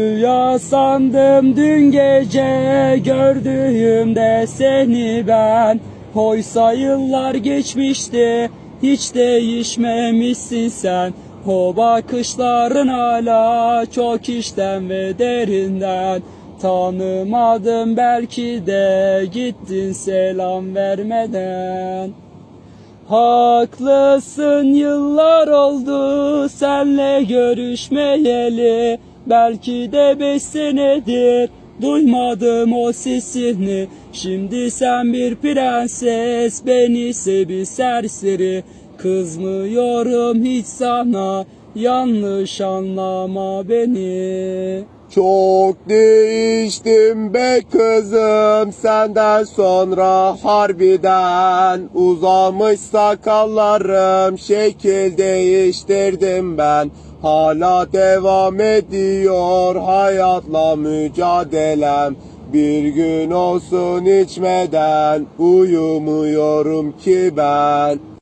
Rüya sandım dün gece gördüğümde seni ben. Oysa yıllar geçmişti hiç değişmemişsin sen. O bakışların hala çok içten ve derinden. Tanımadım belki de gittin selam vermeden. Haklısın yıllar oldu senle görüşmeyeli Belki de beş senedir duymadım o sesini. Şimdi sen bir prenses ben ise bir serseri. Kızmıyorum hiç sana yanlış anlama beni Çok değiştim be kızım. Senden sonra harbiden Uzamış sakallarım. Şekil değiştirdim ben. Hala devam ediyor hayatla mücadelem. Bir gün olsun içmeden uyumuyorum ki ben